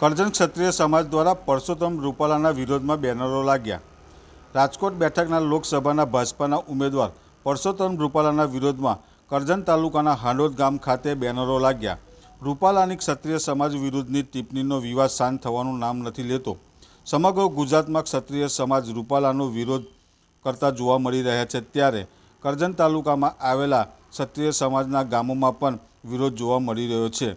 કરજણ ક્ષત્રિય સમાજ દ્વારા પરસોત્તમ રૂપાલાના વિરોધમાં બેનરો લાગ્યા. રાજકોટ બેઠકના લોકસભાના ભાજપાના ઉમેદવાર પરસોત્તમ રૂપાલાના વિરોધમાં કરજણ તાલુકાના હાંડોદ ગામ ખાતે બેનરો લાગ્યા. રૂપાલાની ક્ષત્રિય સમાજ વિરુદ્ધની ટિપ્પણીનો વિવાદ શાંત થવાનું નામ નથી લેતો. સમગ્ર ગુજરાતમાં ક્ષત્રિય સમાજ રૂપાલાનો વિરોધ કરતા જોવા મળી રહ્યા છે ત્યારે કરજણ તાલુકામાં આવેલા ક્ષત્રિય સમાજના ગામોમાં પણ વિરોધ જોવા મળી રહ્યો છે.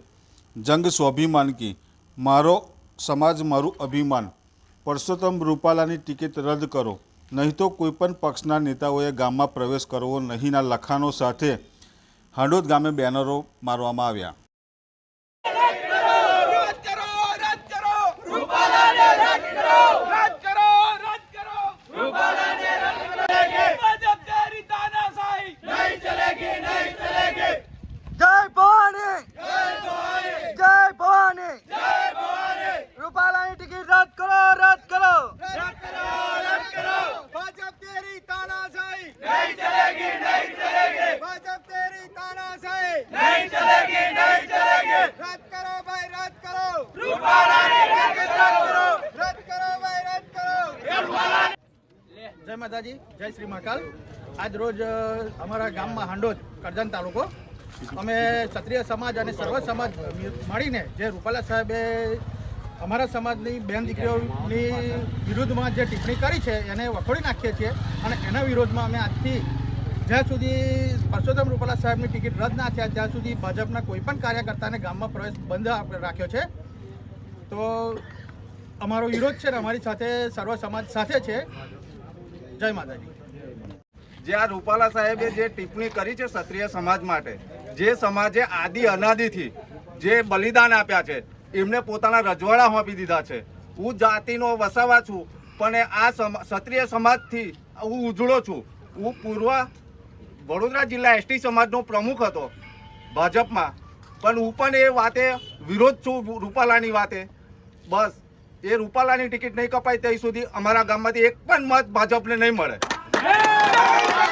જંગ સ્વાભિમાન કી મારો સમાજ મારું અભિમાન. પરસોત્તમ રૂપાલાની ટિકિટ રદ કરો. નહીં તો કોઈપણ પક્ષના નેતાઓએ ગામમાં પ્રવેશ કરવો નહીંના લખાણો સાથે હાંડોદ ગામે બેનરો મારવામાં આવ્યા રદ કરો રદ કરો રૂપાલાને રદ કરો રદ કરો રદ કરો રૂપાલાને રદ કરેંગે ભાજપ તેરી તાનાશાહી નહીં ચલેગી નહીં ચલેગી જય ભવાની જય ભવાની જય ભવાની જય ભવાની રૂપાલાની ટિકિટ રદ કરો રદ કરો રદ કરો રદ કરો ભાજપ તેરી તાનાશાહી નહીં ચલેગી નહીં ચલેગી ભાજપ તેરી તાનાશાહી નહીં ચલેગી નહીં रद्द करो કરો ભાઈ રદ કરો રૂપાલાને રદ કરો रद्द करो ભાઈ રદ કરો જય માતાજી જય શ્રી મહાકાલ આજ રોજ અમારા ગામમાં હાંડોદ કરજણ તાલુકો. અમે ક્ષત્રિય સમાજ અને સર્વ સમાજ મળીને જે રૂપાલા સાહેબે અમારા સમાજની બેન દીકરીઓની વિરુદ્ધમાં જે ટિપ્પણી કરી છે, એને વખોડી નાખીએ છીએ અને એના વિરોધમાં અમે આજથી જ્યાં સુધી પરસોત્તમ રૂપાલા સાહેબની ટિકિટ રદ ના થયા, ત્યાં સુધી ભાજપના કોઈ પણ કાર્યકર્તાને ગામમાં પ્રવેશ બંધ રાખ્યો છે. તો અમારો વિરોધ છે ને અમારી સાથે સર્વ સમાજ સાથે છે. જય માતાજી. જે આ રૂપાલા સાહેબે જે ટિપ્પણી કરી છે ક્ષત્રિય સમાજ માટે, જે સમાજે આદિ અનાદિથી જે બલિદાન આપ્યા છે એમને પોતાના રજવાડા સોંપી દીધા છે. હું જાતિનો વસાવા છું, પણ આ ક્ષત્રિય સમાજથી હું ઉજળો છું. હું પૂર્વ વડોદરા જિલ્લા એસટી સમાજનો પ્રમુખ હતો ભાજપમાં. પણ હું પણ એ વાતે વિરોધ છું, રૂપાલાની વાતે. બસ, એ રૂપાલાની ટિકિટ નહીં કપાય, ત્યાં સુધી અમારા ગામમાંથી એક પણ મત ભાજપને નહીં મળે.